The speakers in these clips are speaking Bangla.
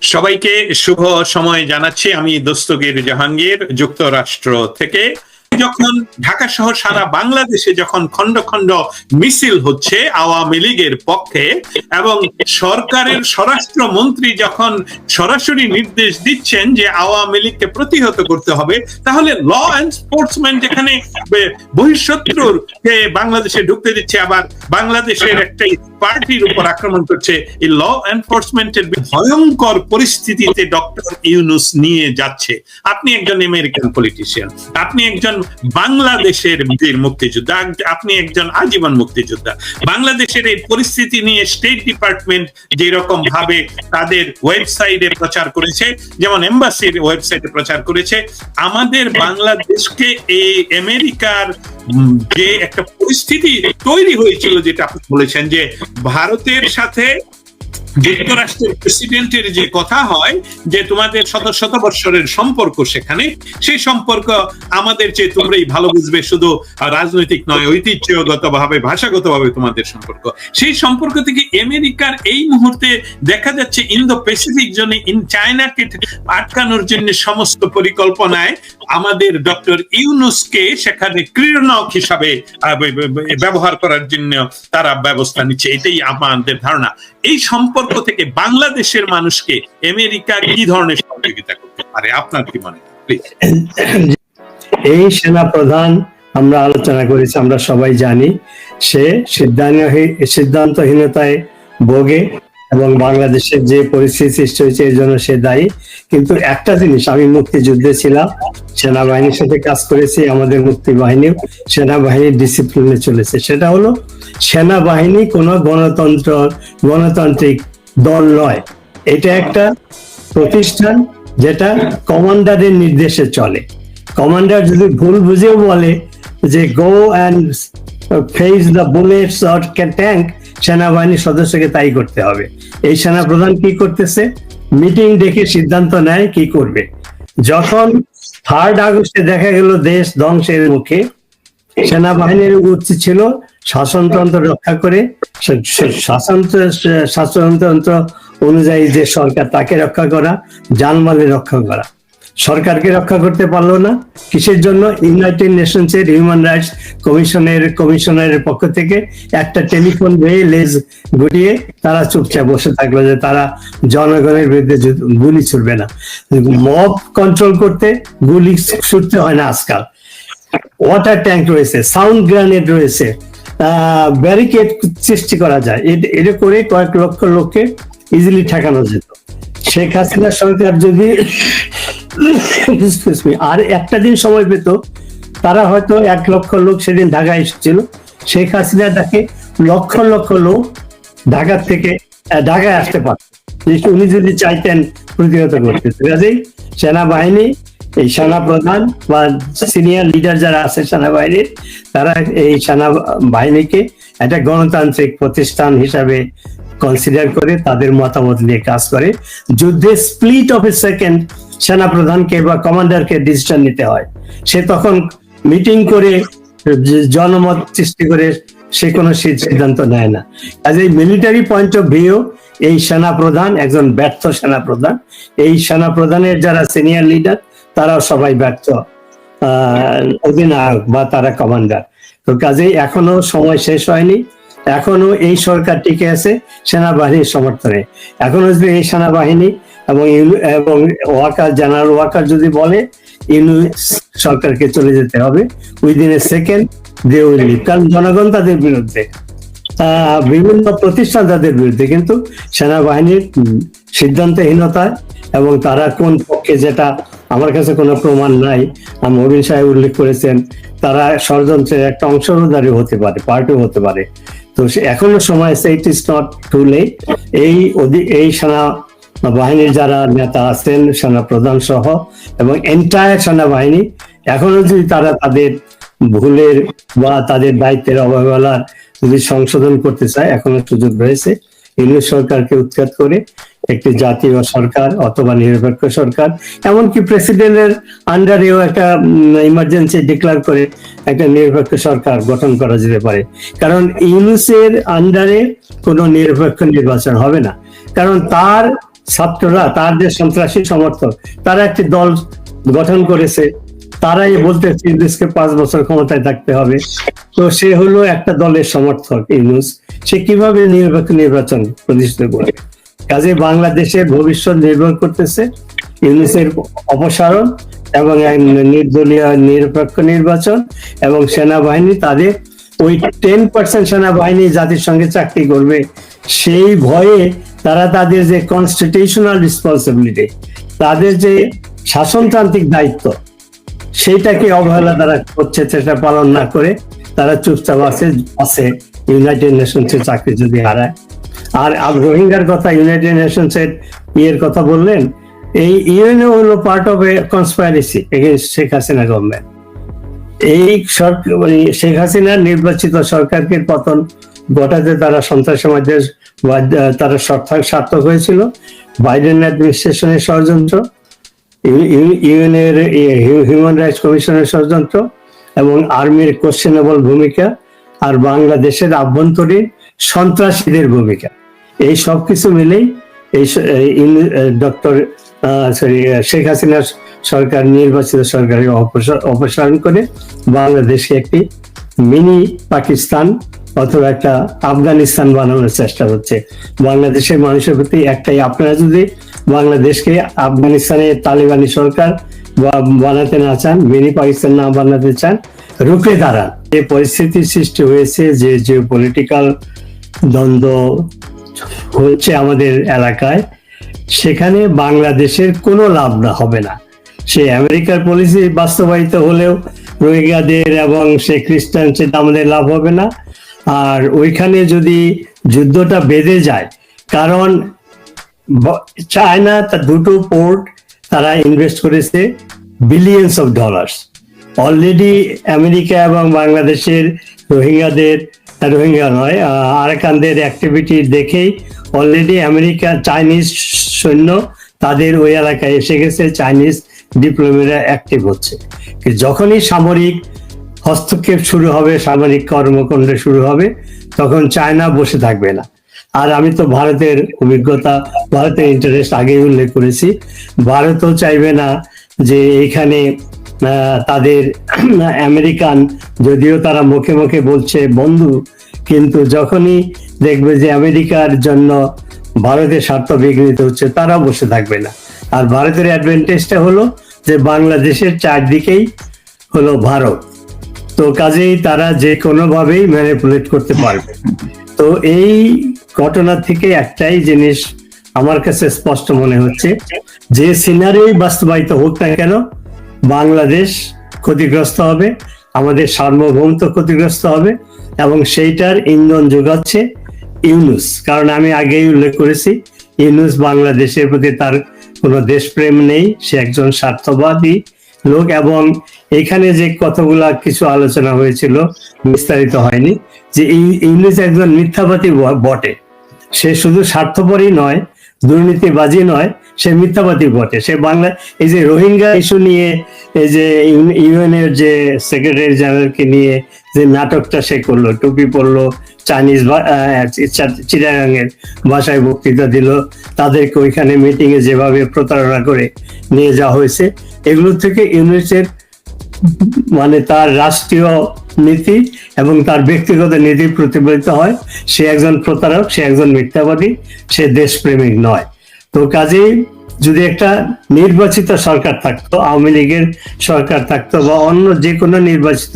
সবাইকে শুভ সময় জানাচ্ছি। আমি দস্তগীর জাহাঙ্গীর যুক্তরাষ্ট্র থেকে। যখন ঢাকা সহ সারা বাংলাদেশে যখন খন্ড খন্ড মিছিল হচ্ছে আওয়ামী লীগের পক্ষে এবং সরকারের স্বরাষ্ট্রমন্ত্রী যখন সরাসরি নির্দেশ দিচ্ছেন যে আওয়ামী লীগকে প্রতিহত করতে হবে, তাহলে ল এনফোর্সমেন্ট যেখানে বহিঃশত্রুর বাংলাদেশে ঢুকতে দিচ্ছে, আবার বাংলাদেশের একটা পার্টির উপর আক্রমণ করছে, এই ল এনফোর্সমেন্টের ভয়ঙ্কর পরিস্থিতিতে ডক্টর ইউনুস নিয়ে যাচ্ছে। আপনি একজন আমেরিকান পলিটিশিয়ান আপনি একজন বাংলাদেশের বীর মুক্তিযোদ্ধা। আপনি একজন আজীবন মুক্তিযোদ্ধা। বাংলাদেশের এই পরিস্থিতি নিয়ে স্টেট ডিপার্টমেন্ট যে রকম ভাবে তাদের ওয়েবসাইটে প্রচার করেছে, যেমন এম্বাসির ওয়েবসাইটে প্রচার করেছে, আমাদের বাংলাদেশকে এই আমেরিকার যে একটা পরিস্থিতি তৈরি হয়েছিল, যেটা আপনি বলেছেন যে ভারতের সাথে যুক্তরাষ্ট্রের প্রেসিডেন্টের যে কথা হয়, যে তোমাদের শত শত বৎসরের সম্পর্ক সেখানে, সেই সম্পর্ক আমাদের চেয়ে তোমরাই ভালো বুঝবে শুধু রাজনৈতিক নয় ঐতিহ্যগত ভাবে ভাষাগত ভাবে তোমাদের সম্পর্ক। সেই সম্পর্ক থেকে আমেরিকার এই মুহূর্তে দেখা যাচ্ছে ইন্দো প্যাসিফিক জোনে, ইন চায়নাকে আটকানোর জন্য সমস্ত পরিকল্পনায় আমাদের ডক্টর ইউনুসকে সেখানে ক্রীড়নক হিসাবে ব্যবহার করার জন্য তারা ব্যবস্থা নিচ্ছে। এটাই আমাদের ধারণা। এই সম্পর্ক থেকে বাংলাদেশের মানুষকে আমেরিকা কি ধরনের সহযোগিতা করতে পারে? আপনার কি মনে এই সেনা প্রধান আমরা আলোচনা করেছি, আমরা সবাই জানি, সে সিদ্ধান্তহীনতায় ভোগে এবং বাংলাদেশের যে পরিস্থিতি সৃষ্টি হয়েছে, এর জন্য সে দায়ী। কিন্তু একটা জিনিস, আমি মুক্তিযুদ্ধে ছিলাম, সেনাবাহিনীর সাথে কাজ করেছি, আমাদের মুক্তি বাহিনীও সেনাবাহিনীর ডিসিপ্লিনে চলেছে। সেটা হলো, সেনাবাহিনী কোনো গণতন্ত্র, গণতান্ত্রিক দল নয় এটা একটা প্রতিষ্ঠান যেটা কমান্ডারের নির্দেশে চলে। কমান্ডার যদি ভুল বুঝেও বলে যে go and face the bullets or tank সেনাবাহিনীর সদস্যকে তাই করতে হবে। এই সেনা প্রধান কি করতেছে? মিটিং ডেকে সিদ্ধান্ত নেয় কি করবে। যখন থার্ড আগস্টে দেখা গেল দেশ ধ্বংসের মুখে, সেনাবাহিনীর উচিত ছিল শাসনতন্ত্র রক্ষা করে শাসনতন্ত্র শাসনতন্ত্র অনুযায়ী যে সরকার তাকে রক্ষা করা, জানমালের রক্ষা করা। সরকারকে রক্ষা করতে পারল না। কিসের জন্য? ইউনাইটেড নেশনস এর হিউম্যান রাইটস কমিশনের কমিশনারের পক্ষ থেকে একটা টেলিফোন হয়ে লেজ গুটিয়ে তারা চুপচাপ বসে থাকল যে তারা জনগণের বিরুদ্ধে গুলি ছুটবে না। মব কন্ট্রোল করতে গুলি ছুটতে হয় না আজকাল। ওয়াটার ট্যাঙ্ক রয়েছে সাউন্ড গ্রানেড রয়েছে। ব্যারিকেড সৃষ্টি করা যায়। এটা করে কয়েক লক্ষ লোককে ইজিলি ঠেকানো যেত। শেখ হাসিনা সরকার যদি আর একটা দিন সময় পেত, তারা হয়তো এক লক্ষ লোক সেদিন ঢাকায় এসেছিল। শেখ হাসিনা তাকে লক্ষ লক্ষ লোক ঢাকা থেকে ঢাকায় আসতে পারত। উনি যদি চাইতেন প্রতিহত করতে। কাজেই সেনাবাহিনী এই সেনা প্রধান বা সিনিয়র লিডার যারা আছে সেনাবাহিনীর, তারা এই সেনা বাহিনীকে একটা গণতান্ত্রিক প্রতিষ্ঠান হিসাবে কনসিডার করে তাদের মতামত নিয়ে কাজ করে। যুদ্ধে স্প্লিট অফ এ সেকেন্ড সেনা প্রধানকে বা কমান্ডারকে ডিসিশন নিতে হয়। সে তখন মিটিং করে, জনমত সৃষ্টি করে, সে কোনো সিদ্ধান্ত নেয় না। কাজে মিলিটারি পয়েন্ট অফ ভিউ এই সেনা প্রধান একজন ব্যর্থ সেনা প্রধান এই সেনা প্রধানের যারা সিনিয়র লিডার তারাও সবাই ব্যর্থ অধিনায়ক বা তারা কমান্ডার তো কাজেই এখনও সময় শেষ হয়নি। এখনও এই সরকার টিকে আছে সেনাবাহিনীর সমর্থনে। এখনও যদি এই সেনাবাহিনী এবং এবং ওয়াকার, জেনারেল ওয়াকার যদি বলে, ইউনি, সরকারকে চলে যেতে হবে। Within a second they will কারণ জনগণ তাদের বিরুদ্ধে বিভিন্ন প্রতিষ্ঠান তাদের বিরুদ্ধে, কিন্তু সেনাবাহিনীর সিদ্ধান্তহীনতায় এবং তারা কোন পক্ষে যেটা আমার কাছে কোনো প্রমাণ নাই। মবিন সাহেব উল্লেখ করেছেন, তারা ষড়যন্ত্রের একটা অংশগ্রহণকারী হতে পারে, পার্টিও হতে পারে। তো এখনও সময় আছে it is not too late এই এই সেনা বাহিনীর যারা নেতা আছেন সেনা প্রধান সহ এবং এন্টায়ার সেনাবাহিনী, এখনও যদি তারা তাদের ভুলের বা তাদের দায়িত্বের অবহেলার যদি সংশোধন করতে চায়, এখনও সুযোগ রয়েছে। ইংলিশ সরকারকে উৎখাত করে একটি জাতীয় সরকার অথবা নিরপেক্ষ সরকার, এমনকি প্রেসিডেন্টের আন্ডারেও একটা ইমার্জেন্সি ডিক্লার করে একটা নিরপেক্ষ সরকার গঠন করা যেতে পারে। কারণ ইউনুসের আন্ডারে কোনো নিরপেক্ষ নির্বাচন হবে না। কারণ তার ছাত্ররা, তার যে সন্ত্রাসী সমর্থক, তারা একটি দল গঠন করেছে তারাই বলতে ইউনুসকে পাঁচ বছর ক্ষমতায় থাকতে হবে। তো সে হলো একটা দলের সমর্থক ইউনুস। সে কীভাবে নির্বাচন নির্বাচন প্রতিষ্ঠিত করবে কাজে বাংলাদেশের ভবিষ্যৎ নির্ভর করতেছে ইউনুসের অপসারণ এবং নির্দলীয় নিরপেক্ষ নির্বাচন এবং সেনাবাহিনী তাদের ওই টেন পার্সেন্ট সেনাবাহিনী জাতির সঙ্গে চাকরি করবে। সেই ভয়ে তারা তাদের যে কনস্টিটিউশনাল রেসপন্সিবিলিটি তাদের যে শাসনতান্ত্রিক দায়িত্ব সেইটাকে অবহেলা তারা করছে, সেটা পালন না করে তারা চুপচাপ আছে আছে। ইউনাইটেড নেশনস এর চাকরি যদি হারায়। আর রোহিঙ্গার কথা ইউনাইটেড নেশনস এর ইয়ের কথা বললেন, এই ইউএনও হলো part of a conspiracy against Sheikh Hasina government এই সরকার শেখ হাসিনার নির্বাচিত সরকারকে পতন ঘটাতে তারা বা- তারা সার্থক হয়েছিল। বাইডেন অ্যাডমিনিস্ট্রেশনের ষড়যন্ত্র ইউএনের হিউম্যান রাইটস কমিশনের ষড়যন্ত্র এবং আর্মির কোশ্চেনেবল ভূমিকা আর বাংলাদেশের আভ্যন্তরীণ সন্ত্রাসীদের ভূমিকা। এই সব কিছু মিলেই এই ডক্টর সরি শেখ হাসিনার সরকার নির্বাচিত সরকারের অপসা- অপসারণ করে বাংলাদেশকে একটি মিনি পাকিস্তান অথবা একটা আফগানিস্তান বানানোর চেষ্টা হচ্ছে বাংলাদেশের মানুষের প্রতি একটাই আপনারা যদি বাংলাদেশকে আফগানিস্তানের তালিবানি সরকার বানাতে না চান মিনি পাকিস্তান না বানাতে চান, রুখে দাঁড়ান। যে পরিস্থিতির সৃষ্টি হয়েছে যে যে পলিটিক্যাল দ্বন্দ্ব হচ্ছে আমাদের এলাকায়। সেখানে বাংলাদেশের কোনো লাভ না, হবে না। সে আমেরিকার পলিসি বাস্তবায়িত হলেও রোহিঙ্গাদের এবং সে খ্রিস্টান সেটা আমাদের লাভ হবে না। আর ওইখানে যদি যুদ্ধটা বেঁধে যায়, কারণ চায়না তার দুটো পোর্ট তারা ইনভেস্ট করেছে billions of dollars already America এবং বাংলাদেশের রোহিঙ্গাদের রোহিঙ্গা নয় আরাকানদের অ্যাক্টিভিটি দেখেই অলরেডি আমেরিকা চাইনিজ সৈন্য তাদের ওই এলাকায় এসে গেছে চাইনিজ ডিপ্লোমেরা অ্যাক্টিভ হচ্ছে। যখনই সামরিক হস্তক্ষেপ শুরু হবে, সামরিক কর্মকাণ্ড শুরু হবে, তখন চায়না বসে থাকবে না। আর আমি তো ভারতের অভিজ্ঞতা, ভারতের ইন্টারেস্ট আগেই উল্লেখ করেছি। ভারতও চাইবে না যে এখানে তাদের আমেরিকান, যদিও তারা মুখে মুখে বলছে বন্ধু, কিন্তু যখনই দেখবে যে আমেরিকার জন্য ভারতের স্বার্থ বিঘ্নিত হচ্ছে, তারাও বসে থাকবে না। আর ভারতের অ্যাডভান্টেজটা হলো যে বাংলাদেশের চারদিকেই হলো ভারত। তো কাজেই তারা যে কোনোভাবেই ম্যানিপুলেট করতে পারবে তো এই ঘটনা থেকে একটাই জিনিস আমার কাছে স্পষ্ট মনে হচ্ছে, যে সিনারি বাস্তবায়িত হোক না কেন, বাংলাদেশ ক্ষতিগ্রস্ত হবে, আমাদের সার্বভৌমত্ব ক্ষতিগ্রস্ত হবে, এবং সেইটার ইন্ধন যোগাচ্ছে ইউনুস। কারণ আমি আগেই উল্লেখ করেছি, ইউনুস বাংলাদেশের প্রতি তার কোনো দেশপ্রেম নেই, সে একজন স্বার্থবাদী লোক এবং এখানে যে কতগুলা কিছু আলোচনা হয়েছিল, বিস্তারিত হয়নি, যে এই ইংলিশ একজন মিথ্যাবাদী বটে। সে শুধু স্বার্থপরই নয় দুর্নীতিবাজি নয় সে মিথ্যাবাদী বটে। সে বাংলা, এই যে রোহিঙ্গা ইস্যু নিয়ে, এই যে ইউএন এর যে সেক্রেটারি জেনারেলকে নিয়ে যে নাটকটা সে করল, টুপি পরলো চাইনিজ চিরাগাঙের ভাষায় বক্তৃতা দিল, তাদেরকে ওইখানে মিটিং এ যেভাবে প্রতারণা করে নিয়ে যাওয়া হয়েছে, এগুলো থেকে ইউনিসের মানে তার রাষ্ট্রীয় নীতি এবং তার ব্যক্তিগত নীতি প্রতিফলিত হয়। সে একজন প্রতারক, সে একজন মিথ্যাবাদী, সে দেশপ্রেমিক নয়। তো কাজেই যদি একটা নির্বাচিত সরকার থাকতো, আওয়ামী লীগের সরকার থাকতো বা অন্য যে কোনো নির্বাচিত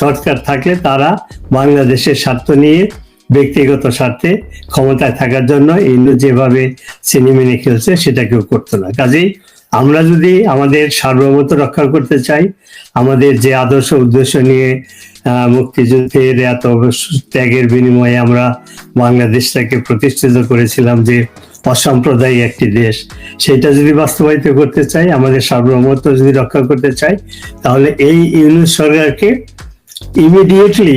সরকার থাকলে তারা বাংলাদেশের স্বার্থ নিয়ে, ব্যক্তিগত স্বার্থে ক্ষমতায় থাকার জন্য ইন্দু যেভাবে সিনেমিনে খেলছে সেটা কেউ করতো না। কাজেই আমরা যদি আমাদের সার্বভৌমত্ব রক্ষা করতে চাই, আমাদের যে আদর্শ উদ্দেশ্য নিয়ে মুক্তিযুদ্ধের এত ত্যাগের বিনিময়ে আমরা বাংলাদেশটাকে প্রতিষ্ঠিত করেছিলাম যে অসাম্প্রদায়িক একটি দেশ। সেটা যদি বাস্তবায়িত করতে চাই, আমাদের সার্বভৌমত্ব যদি রক্ষা করতে চাই, তাহলে এই ইউনিট সরকারকে ইমিডিয়েটলি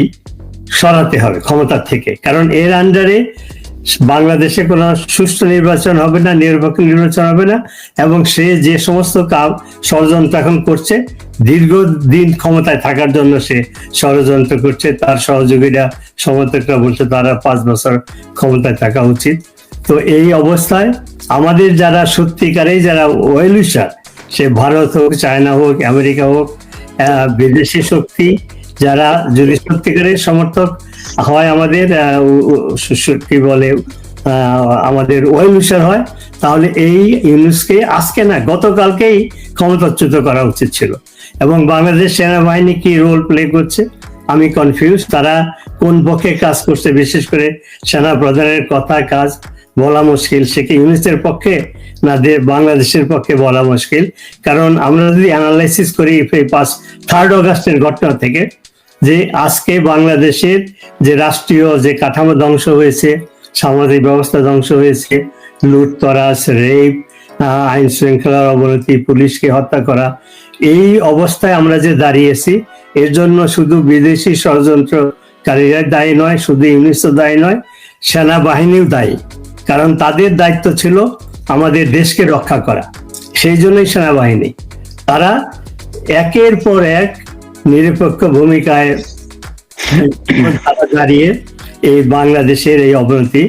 সরাতে হবে ক্ষমতার থেকে। কারণ এর আন্ডারে বাংলাদেশে কোনো সুষ্ঠু নির্বাচন হবে না, নিরপেক্ষ নির্বাচন হবে না, এবং সে যে সমস্ত কাম ষড়যন্ত্র এখন করছে, দীর্ঘদিন ক্ষমতায় থাকার জন্য সে ষড়যন্ত্র করছে। তার সহযোগীরা, সমর্থকরা বলছে, তারা পাঁচ বছর ক্ষমতায় থাকা উচিত। তো এই অবস্থায় আমাদের যারা সত্যিকারেই যারা ওয়েলুসার সে ভারত হোক, চায়না হোক, আমেরিকা হোক বিদেশি শক্তি, যারা যদি সত্যিকারের সমর্থক হয় আমাদের কি বলে আমাদের ওয়েলুসার হয়, তাহলে এই ইউনুসকে আজকে না, গতকালকেই ক্ষমতাচ্যুত করা উচিত ছিল। এবং বাংলাদেশ সেনাবাহিনী কি রোল প্লে করছে, আমি কনফিউজ তারা কোন পক্ষে কাজ করছে, বিশেষ করে সেনা প্রধানের কথা কাজ বলা মুশকিল, সে কি ইউনিসের পক্ষে না বাংলাদেশের পক্ষে বলা মুশকিল? কারণ আমরা যদি অ্যানালাইসিস করি পাঁচ থার্ড অগাস্টের ঘটনা থেকে, যে আজকে বাংলাদেশের যে রাষ্ট্রীয় যে কাঠামো ধ্বংস হয়েছে, সামাজিক ব্যবস্থা ধ্বংস হয়েছে লুটতরাজ রেপ আইন শৃঙ্খলার অবনতি, পুলিশকে হত্যা করা, এই অবস্থায় আমরা যে দাঁড়িয়েছি, এর জন্য শুধু বিদেশি ষড়যন্ত্রকারীরা দায়ী নয়, শুধু ইউনিসও দায়ী নয়, সেনাবাহিনীও দায়ী। কারণ তাদের দায়িত্ব ছিল আমাদের দেশকে রক্ষা করা। সেই জন্যই সেনাবাহিনী। তারা একের পর এক নিরপেক্ষ ভূমিকায় দাঁড়িয়ে এই বাংলাদেশের এই অবনতি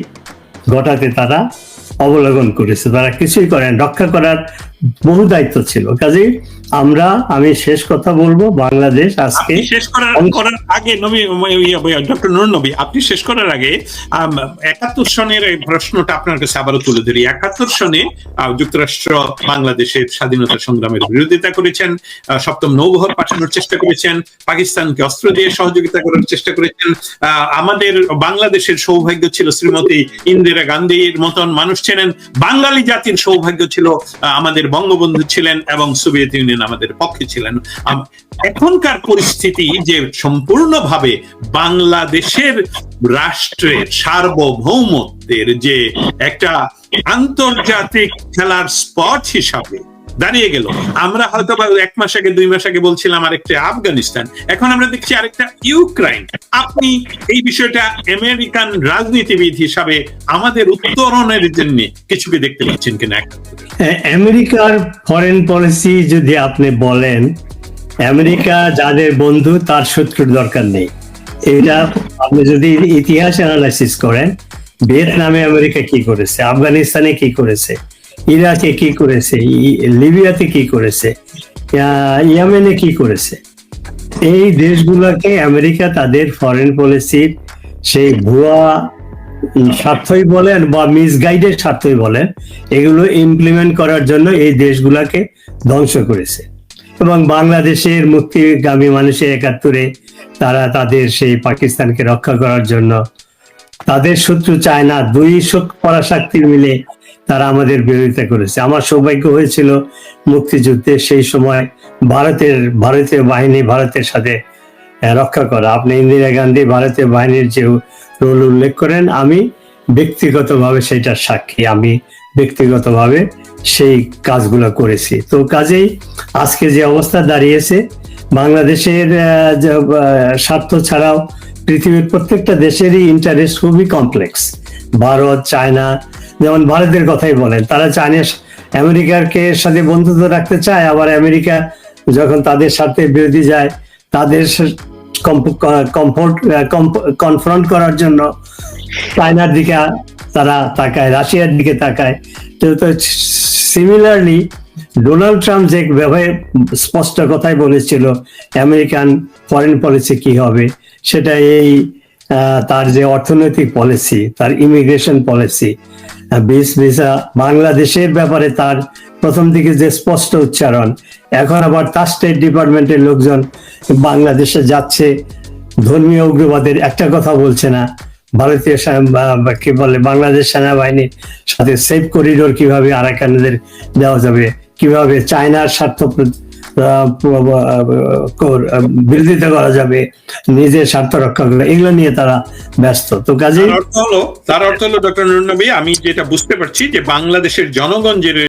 ঘটাতে তারা অবলোকন করেছে। তারা কিছুই করেন, রক্ষা করার বহু দায়িত্ব ছিল। কাজেই আমরা আমি শেষ কথা বলব বাংলাদেশ আজকে শেষ করার করার আগে নবী ডক্টর নুর নবী আপনি শেষ করার আগে একাত্তর সনের এই প্রশ্নটা আপনার কাছে আবারও তুলে ধরি। একাত্তর সনে যুক্তরাষ্ট্র বাংলাদেশের স্বাধীনতা সংগ্রামের বিরোধিতা করেছেন সপ্তম নৌবহর পাঠানোর চেষ্টা করেছেন পাকিস্তানকে অস্ত্র দিয়ে সহযোগিতা করার চেষ্টা করেছেন আহ, আমাদের বাংলাদেশের সৌভাগ্য ছিল শ্রীমতী ইন্দিরা গান্ধীর মতন মানুষ ছিলেন বাঙালি জাতির সৌভাগ্য ছিল আমাদের বঙ্গবন্ধু ছিলেন এবং সোভিয়েত ইউনিয়ন আমাদের পক্ষে ছিলেন। এখনকার পরিস্থিতি যে সম্পূর্ণভাবে বাংলাদেশের রাষ্ট্রের সার্বভৌমত্বের যে একটা আন্তর্জাতিক খেলার স্পট হিসাবে দাঁড়িয়ে গেল। আমরা হয়তো বা এক মাস আগে, দুই মাস আগে বলছিলাম আরেকটা আফগানিস্তান। এখন আমরা দেখছি আরেকটা ইউক্রাইন। আপনি এই বিষয়টা আমেরিকান রাজনীতিবিদ হিসাবে আমাদের উত্তরণের জন্য কিছু কি দেখতে পাচ্ছেন কিনা আমেরিকার ফরেন পলিসি যদি আপনি বলেন, আমেরিকা যাদের বন্ধু, তার শত্রুর দরকার নেই। এটা আপনি যদি ইতিহাস অ্যানালাইসিস করেন, ভিয়েতনামে আমেরিকা কি করেছে, আফগানিস্তানে কি করেছে ইরাকে কি করেছে? লিবিয়াতে কি করেছে? ইয়েমেনে কি করেছে? এই দেশগুলোকে আমেরিকা তাদের ফরেন পলিসির সেই ভুয়া স্বার্থই বলেন বা মিসগাইডের স্বার্থই বলেন এগুলো ইমপ্লিমেন্ট করার জন্য এই দেশগুলোকে ধ্বংস করেছে। এবং বাংলাদেশের মুক্তিগামী মানুষের একাত্তরে তারা তাদের সেই পাকিস্তানকে রক্ষা করার জন্য, তাদের শত্রু চায় না দুই শোক পরাশক্তি মিলে তারা আমাদের বিরোধিতা করেছে। আমার সৌভাগ্য হয়েছিল মুক্তিযুদ্ধে সেই সময় ভারতের, ভারতীয় বাহিনী ভারতের সাথে রক্ষা করা। আপনি ইন্দিরা গান্ধী ভারতীয় বাহিনীর যে রোল উল্লেখ করেন, আমি ব্যক্তিগতভাবে সেটার সাক্ষী। আমি ব্যক্তিগতভাবে সেই কাজগুলো করেছি। তো কাজেই আজকে যে অবস্থা দাঁড়িয়েছে, বাংলাদেশের স্বার্থ ছাড়াও পৃথিবীর প্রত্যেকটা দেশেরই ইন্টারেস্ট খুবই কমপ্লেক্স ভারত, চায়না যেমন ভারতের কথাই বলেন, তারা চায়না আমেরিকারকে সাথে বন্ধুত্ব রাখতে চায়, আবার আমেরিকা যখন তাদের সাথে বিরোধী যায়, তাদের কমফোর্ট কনফ্রন্ট করার জন্য চায়নার দিকে তারা তাকায়, রাশিয়ার দিকে তাকায়। তো সিমিলারলি ডোনাল্ড ট্রাম্প যে স্পষ্ট কথাই বলেছিল, আমেরিকান ফরেন পলিসি কি হবে? সেটা এই তার যে অর্থনৈতিক পলিসি তার ইমিগ্রেশন পলিসি বিস ভিসা বাংলাদেশের ব্যাপারে তার প্রথম দিকে যে স্পষ্ট উচ্চারণ, এখন আবার তার স্টেট ডিপার্টমেন্টের লোকজন বাংলাদেশে যাচ্ছে। ধর্মীয় উগ্রবাদের একটা কথা বলছে না। ভারতীয় কি বলে, বাংলাদেশ সেনাবাহিনীর সাথে সেফ করিডোর কীভাবে আরাকানদের দেওয়া যাবে, কীভাবে চায়নার স্বার্থ বিরোধিতা করা যাবে, নিজের স্বার্থ রক্ষা করা এগুলো নিয়ে তারা ব্যস্ত। তো কাজে তার অর্থ হলো, তার অর্থ হলো, ডক্টর নুরনবী আমি যেটা বুঝতে পারছি যে বাংলাদেশের জনগণ যে